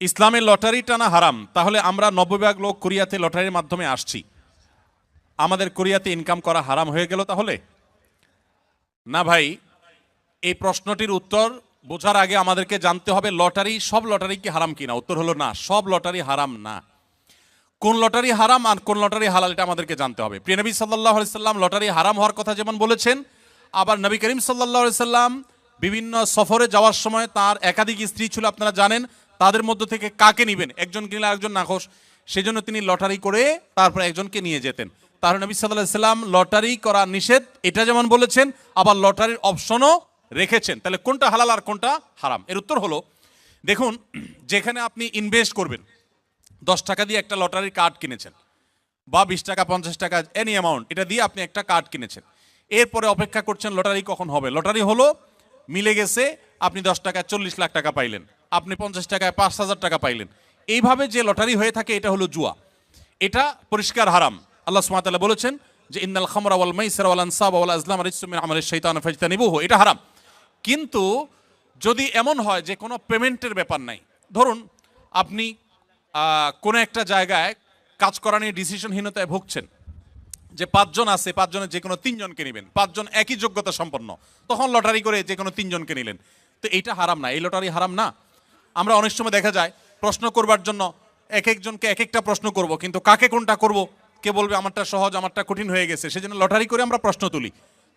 ইসলামের লটারি টানা হারাম, তাহলে আমরা নব্বই ভাগ লোক কোরিয়াতে লটারির মাধ্যমে আসছি। আমাদের কোরিয়াতে ইনকাম করা হারাম হয়ে গেল তাহলে? না ভাই, এই প্রশ্নটির উত্তর বোঝার আগে আমাদেরকে জানতে হবে লটারি, সব লটারি কি হারাম কিনা? উত্তর হলো না, সব লটারি হারাম না। কোন লটারি হারাম আর কোন লটারি হালাল এটা আমাদেরকে জানতে হবে। প্রিয় নবী সাল্লাহ সাল্লাম লটারি হারাম হওয়ার কথা যেমন বলেছেন, আবার নবী করিম সাল্লাহ সাল্লাম বিভিন্ন সফরে যাওয়ার সময় তার একাধিক স্ত্রী ছিল, আপনারা জানেন তাদের মধ্য থেকে কাকে নিবেন? একজন কিনলে আরেকজন নাখোশ। সেজন্য তিনি লটারি করে তারপর একজনকে নিয়ে যেতেন। তাহলে নবী সাল্লাহ সাল্লাম লটারি করা নিষেধ, এটা যেমন বলেছেন, আবার লটারির অপশনও রেখেছেন। তাহলে কোনটা হালাল আর কোনটা হারাম? এর উত্তর হলো, দেখুন, যেখানে আপনি ইনভেস্ট করবেন, দশ টাকা দিয়ে একটা লটারির কার্ড কিনেছেন বা বিশ টাকা, পঞ্চাশ টাকা এনি অ্যামাউন্ট এটা দিয়ে আপনি একটা কার্ড কিনেছেন। এরপরে অপেক্ষা করছেন, লটারি কখন হবে? লটারি হলো, মিলে গেছে, আপনি দশ টাকা, চল্লিশ লাখ টাকা পাইলেন। আপনি পঞ্চাশ টাকায় পাঁচ হাজার টাকা পাইলেন। এইভাবে যে লটারি হয়ে থাকে, এটা হলো জুয়া। এটা পরিষ্কার হারাম। আল্লাহ সুমাতাল্লাহ বলেছেন যে, ইন্নাল খামরা ওয়াল মাইসির ওয়াল আনসাব ওয়াল আজলাম আলিসমিন আমাদের শৈতান ফাজতানিবুহু। এটা হারাম। কিন্তু যদি এমন হয় যে, কোনো পেমেন্টের ব্যাপার নাই, ধরুন আপনি কোনো একটা জায়গায় কাজ করা নিয়ে ডিসিশনহীনতায় ভুগছেন, যে পাঁচজন আছে, পাঁচজনের যে কোনো তিনজনকে নেবেন, পাঁচজন একই যোগ্যতা সম্পন্ন, তখন লটারি করে যে কোনো তিনজনকে নিলেন, তো এইটা হারাম না। এই লটারি হারাম না। আমরা অনেক সময় দেখা যায়, প্রশ্ন করবার জন্য এক একজনকে এক একটা প্রশ্ন করব, কিন্তু কাকে কোনটা করব, কে বলবে আমারটা সহজ, আমারটা কঠিন হয়ে গেছে, সেজন্য লটারি করে আমরা প্রশ্ন তুলি।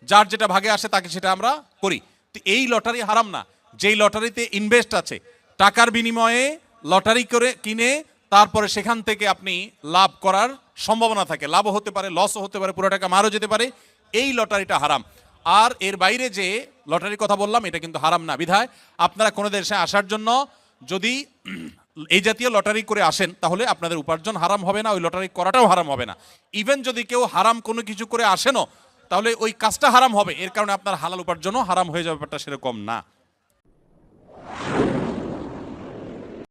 যার যেটা ভাগে আসে তাকে সেটা আমরা করি। তো এই লটারি হারাম না। যেই লটারিতে ইনভেস্ট আছে, টাকার বিনিময়ে লটারি করে কিনে তারপরে সেখান থেকে আপনি লাভ করার সম্ভাবনা থাকে। লাভও হতে পারে লসও হতে পারে, পুরো টাকা মারও যেতে পারে। এই লটারিটা হারাম। আর এর বাইরে যে লটারির কথা বললাম, এটা কিন্তু হারাম না। বিধায় আপনারা কোনো দেশে আসার জন্য যদি এই জাতীয় লটারি করে আসেন, তাহলে আপনাদের উপার্জন হারাম হবে না, ওই লটারি করাটাও হারাম হবে না। ইভেন যদি কেউ হারাম কোনো কিছু করে আসেনও, তাহলে ওই কাজটা হারাম হবে। এর কারণে আপনার হালাল উপার্জনও হারাম হয়ে যাবে, ব্যাপারটা সেরকম না।